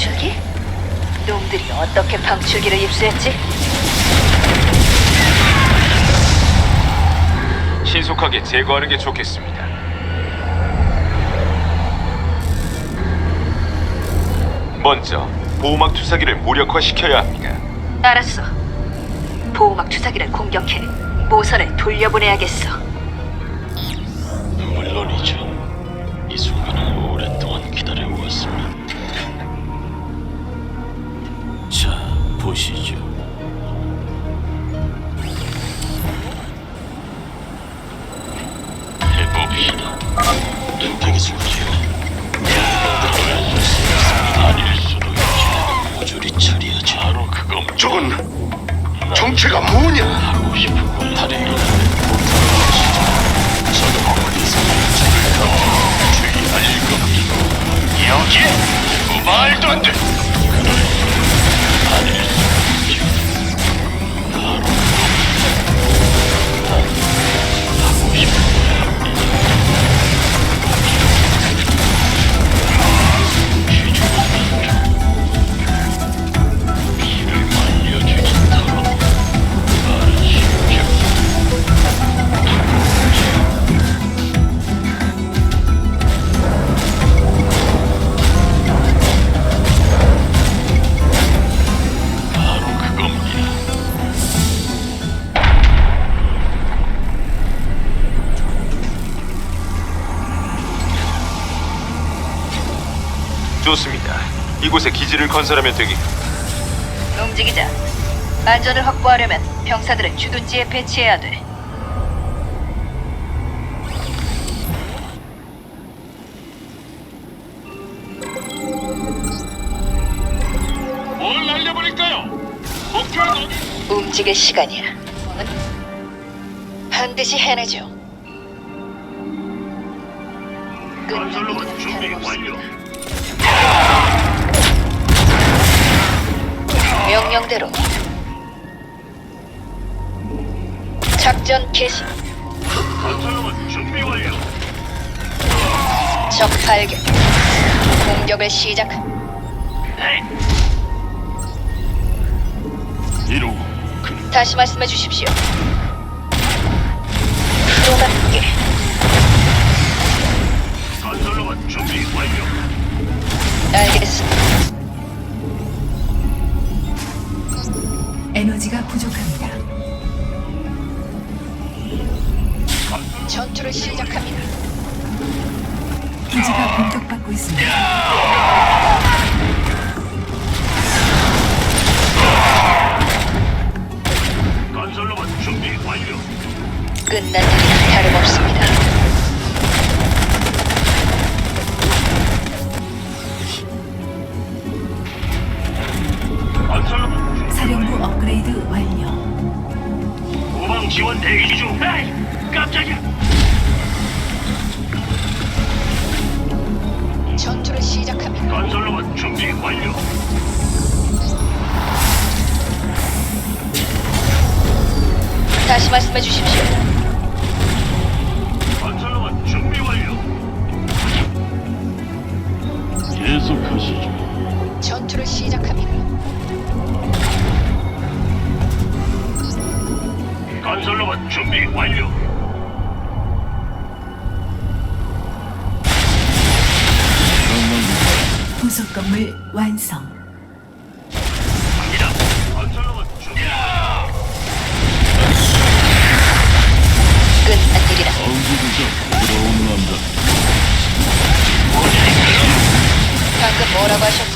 방출기? 놈들이 어떻게 방출기를 입수했지? 신속하게 제거하는 게 좋겠습니다. 먼저 보호막 투사기를 무력화시켜야 합니다. 알았어. 보호막 투사기를 공격해 모선을 돌려보내야겠어. 보시죠. 해봅시다. 눈탱이 술지요. 아닐 수도 있지. 모조리 처리하지. 바로 그건 저건 정체가 뭐냐? 하고 싶은 어디서 주의할 겁니다. 여기 말도 안 돼. 기지를 건설하면 되기. 움직이자. 안전을 확보하려면 병사들을 주둔지에 배치해야 돼. 뭘 날려버릴까요? 목표는 어디? 움직일 시간이야. 반드시 해내죠. 건설로만 준비 완료. 명령대로 작전 개시. 건설로만 준비 완료. 적 발견. 공격을 시작. 네. 이러고 그 다시 말씀해 주십시오. 프로답게 건설로만 준비 완료. 알겠습니다. 에너지가 부족합니다. 전투를 시작합니다. 기지가 공격받고 있습니다. 건설로만 준비 완료. 끝난 일이 다름없습니다. 사령부 업그레이드 완료. 후방 지원 대기 중. 에이, 깜짝이야. 전투를 시작합니다. 건설로만 준비 완료. 다시 말씀해 주십시오. 건설로만 준비 완료. 계속하시죠. 전투를 시작합니다. 건설로만 준비 완료. 부속 건물 완성. 갑니다. 준비. 방금 뭐라고 하셨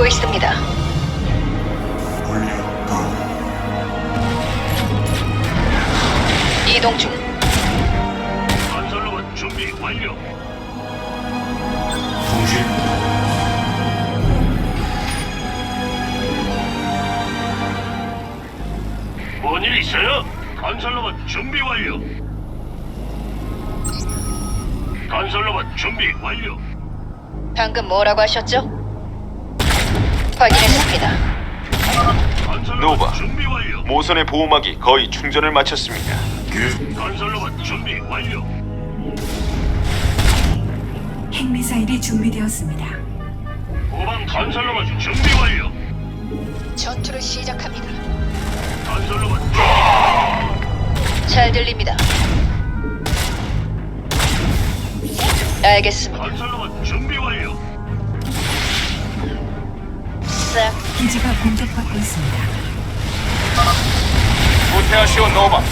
듣고 있습니다. 이동 중. 건설로봇 준비 완료. 통신. 뭔일 있어요? 건설로봇 준비 완료. 건설로봇 준비 완료. 방금 뭐라고 하셨죠? 확인했습니다. 노바. 준비 완료. 모선의 보호막이 거의 충전을 마쳤습니다. 건설로봇 준비 완료. 핵미사일이 준비되었습니다. 후방 건설로봇 준비 완료. 전투를 시작합니다. 건설로봇 잘 들립니다. 알겠습니다. 건설로봇 준비 완료. 싹 기지가 공격받고 있습니다. 후퇴하시오 노바.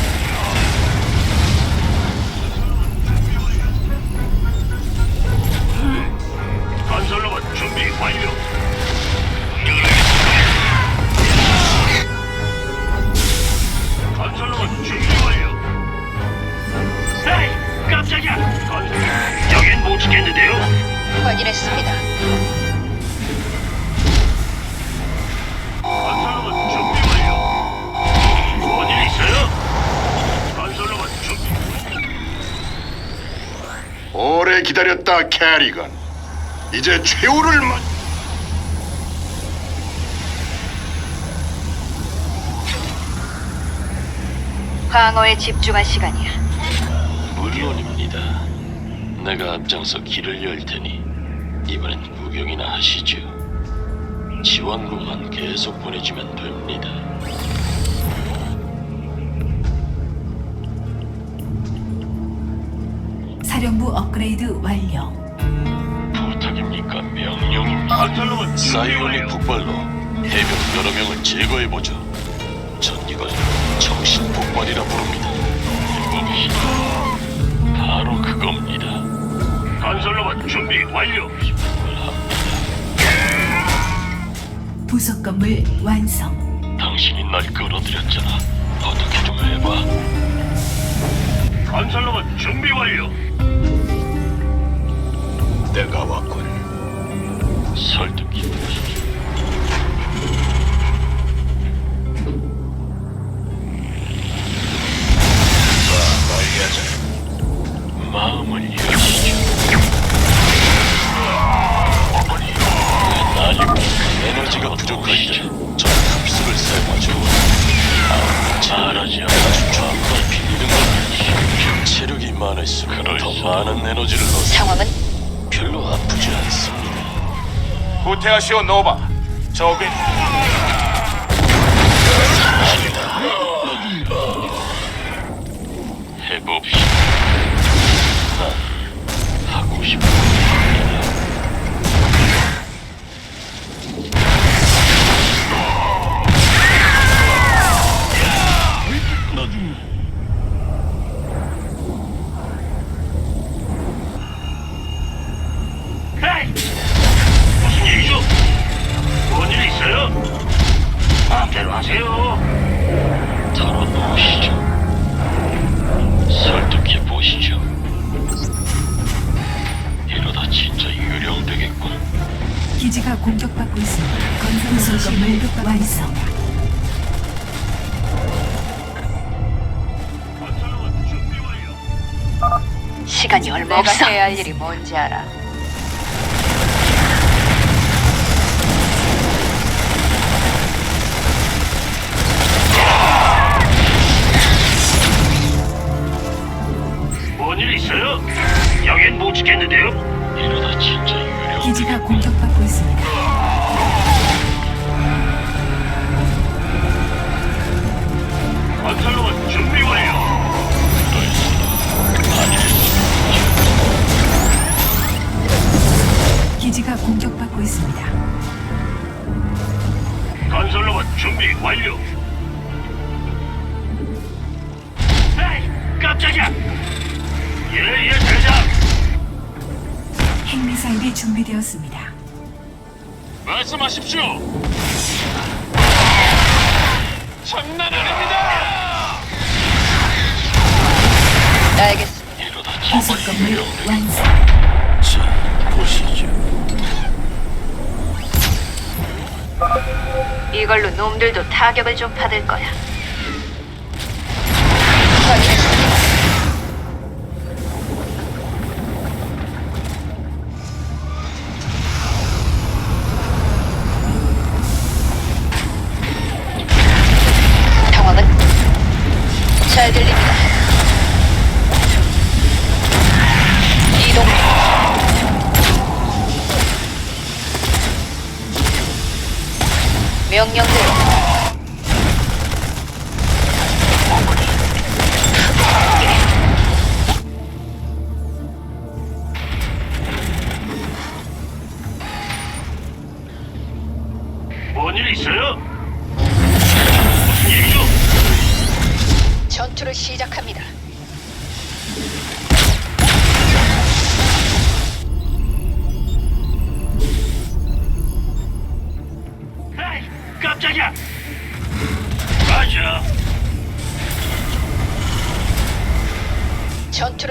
건설로봇 준비 완료. 캐리건 이제 최후를 맞 방어에 집중할 시간이야. 물론입니다. 내가 앞장서 길을 열 테니 이번엔 구경이나 하시죠. 지원군만 계속 보내주면 됩니다. 사령부 업그레이드 완료. 명령입니다. 건설로봇 사이오닉. 폭발로 해병 여러 명을 제거해보죠. 전 이걸 정신 폭발이라 부릅니다. 해봅시다. 바로 그겁니다. 건설로봇 준비 완료. 부속 건물 완성. 당신이 날 끌어들였잖아. 어떻게 좀 해봐. 건설로봇 준비 완료. 내가 왔군. 설득이 후퇴하시오 노바. 적의 해봅시다. 난 하고 싶은 시간이 얼마 없어. 내가 해야 할 일이 뭔지 알아. 뭔일 있어요? 여긴 못 지켰는데요. 이러다 진짜 유령. 기지가 공격받고 있습니다. 공격받고 있습니다. 건설로봇 준비 완료. 에이, 깜짝이야. 예예 대장. 핵미사일이 준비되었습니다. 말씀하십시오. 장난 아닙니다. 알겠습니다. 부속 건물. 완성. 자, 보시죠. 이걸로 놈들도 타격을 좀 받을 거야.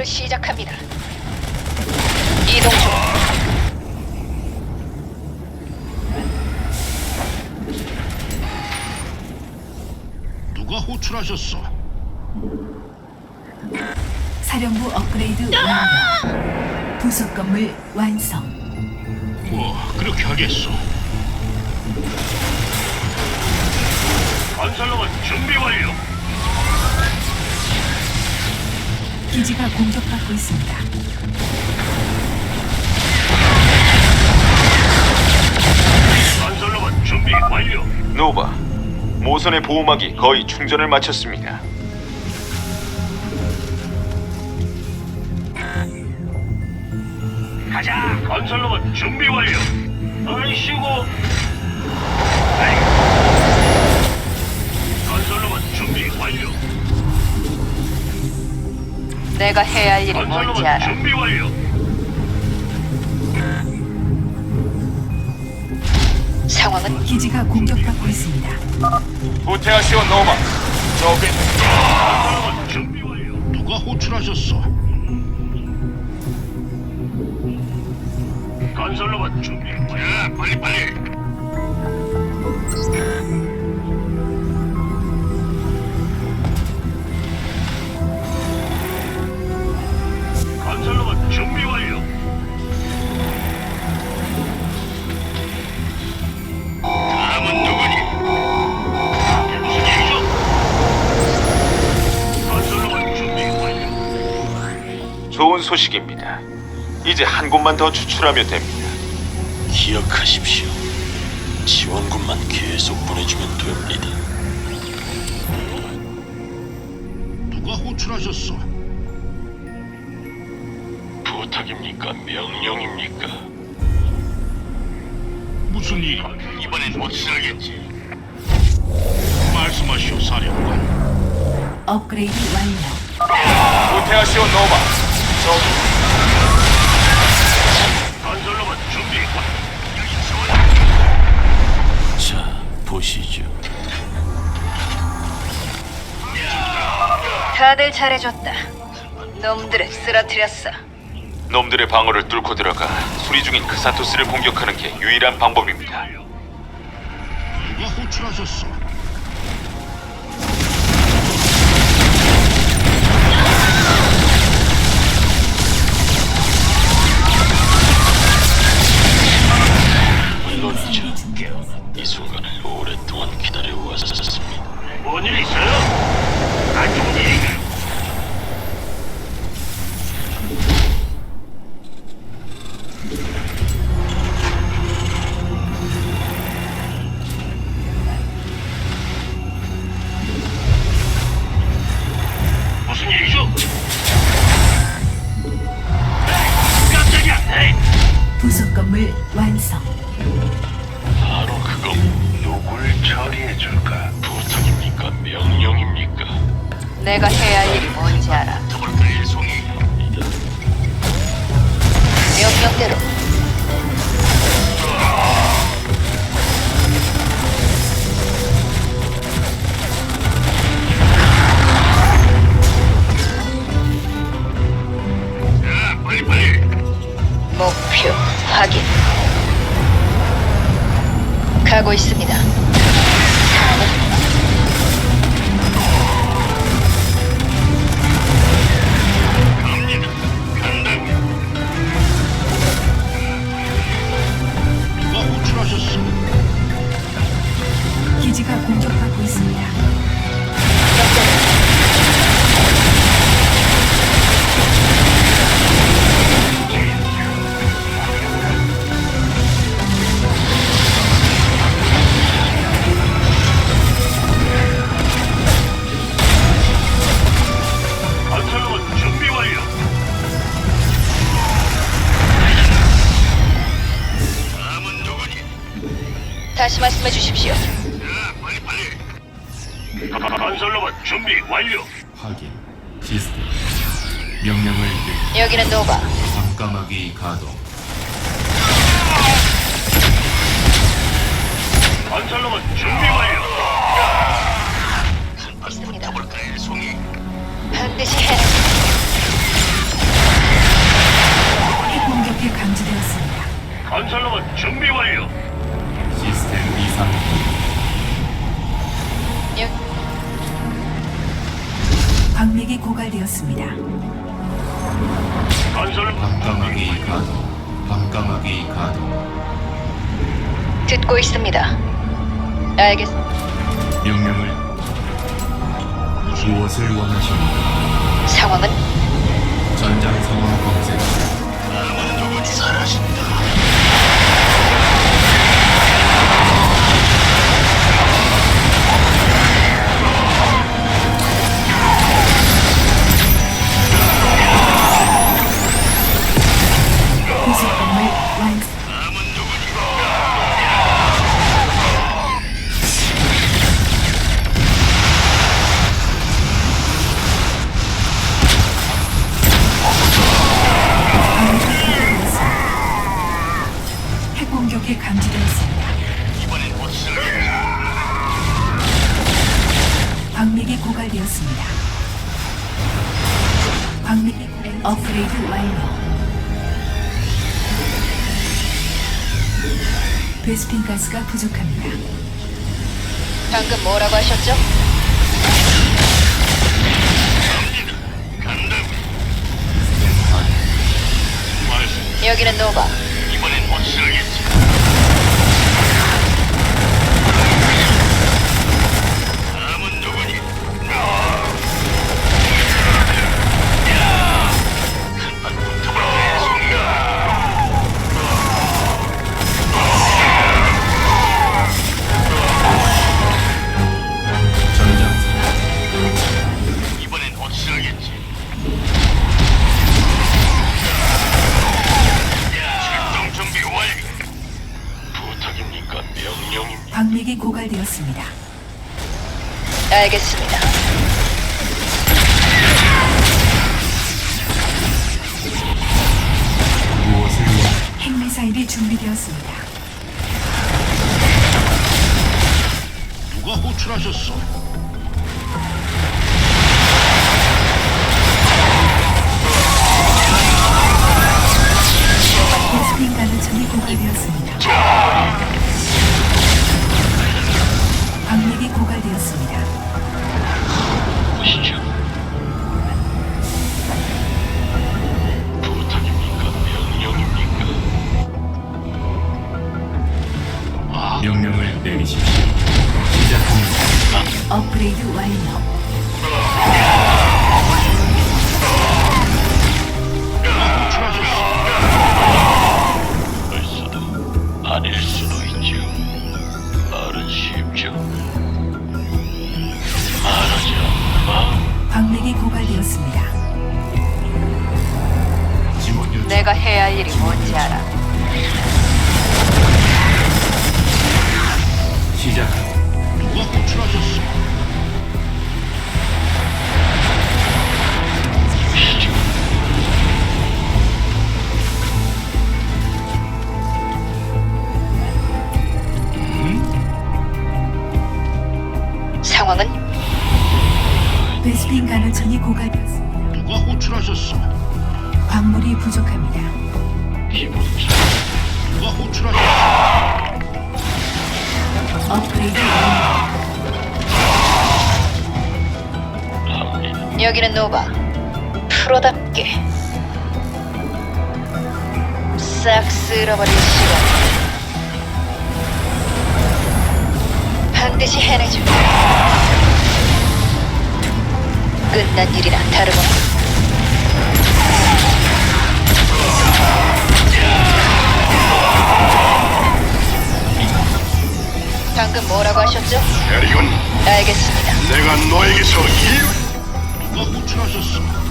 시작합니다. 이동 중. 누가 호출하셨어? 사령부 업그레이드 완료. 부속 건물 완성. 뭐 그렇게 하겠소. 건설로만 준비 완료. 기지가 공격받고 있습니다. 건설로만 준비 완료. 노바, 모선의 보호막이 거의 충전을 마쳤습니다. 가자. 건설로만 준비 완료. 아이씨고. 내가 해야 할 일이 뭔지 알아. 준비 완료. 상황은 기지가 공격받고 있습니다. 후퇴하시오 노바. 건설로만 준비 완료. 누가 호출하셨어? 건설로만 준비 완료. 야, 빨리 빨리. 좋은 소식입니다. 이제 한 곳만 더 추출하면 됩니다. 기억하십시오. 지원군만 계속 보내주면 됩니다. 누가 호출하셨어? 부탁입니까? 명령입니까? 무슨 일? 이번엔 못 살겠지. 말씀하시오 사령관. 업그레이드 완료. 후퇴하시오 노바. 준비 완료. 자, 보시죠. 다들 잘해줬다. 놈들을 쓰러뜨렸어. 놈들의 방어를 뚫고 들어가 수리 중인 크사토스를 공격하는 게 유일한 방법입니다. 누가 호출하셨어? 가고 있습니다. 다시 말씀해 주십시오. 건설로봇 준비 완료. 확인. 시스템. 명령을 내리. 여기는 노바. 밤까마귀 가동. 건설로봇 준비 완료. 있습니다. 볼까요, 송이? 반드시 해. 핵 공격이 감지되었습니다. 건설로봇 준비 완료. 시스템 이상. 여, 광맥이 고갈되었습니다. 건설 밤까마귀 가동. 밤까마귀 가동. 듣고 있습니다. 알겠. 명령을 무엇을 원하십니까? 상황은 전장 상황 검색. 부속 베스핀 가스가 부족합니다. 방금 뭐라고 하셨죠? 말씀. 여기는 노바. 준비되었습니다. 누가 호출하셨어? 베스핀 가능성이 고갈되었습니다. 누가 호출하셨어? 광물이 부족합니다. 기본적 누가 호출하셨어? 업그레이드 완료. 여기는 노바. 프로답게 싹 쓸어버릴 시간. 반드시 해내죠. 끝난 일이나 다름없고. 방금 뭐라고 하셨죠? 에리건, 알겠습니다. 내가 너에게서 일... 누가 호출하셨어?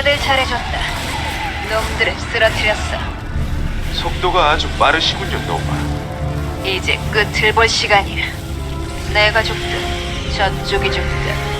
잘해줬다. 놈들을 쓰러뜨렸어. 속도가 아주 빠르시군요, 노바. 이제 끝을 볼 시간이야. 내가 죽든 저쪽이 죽든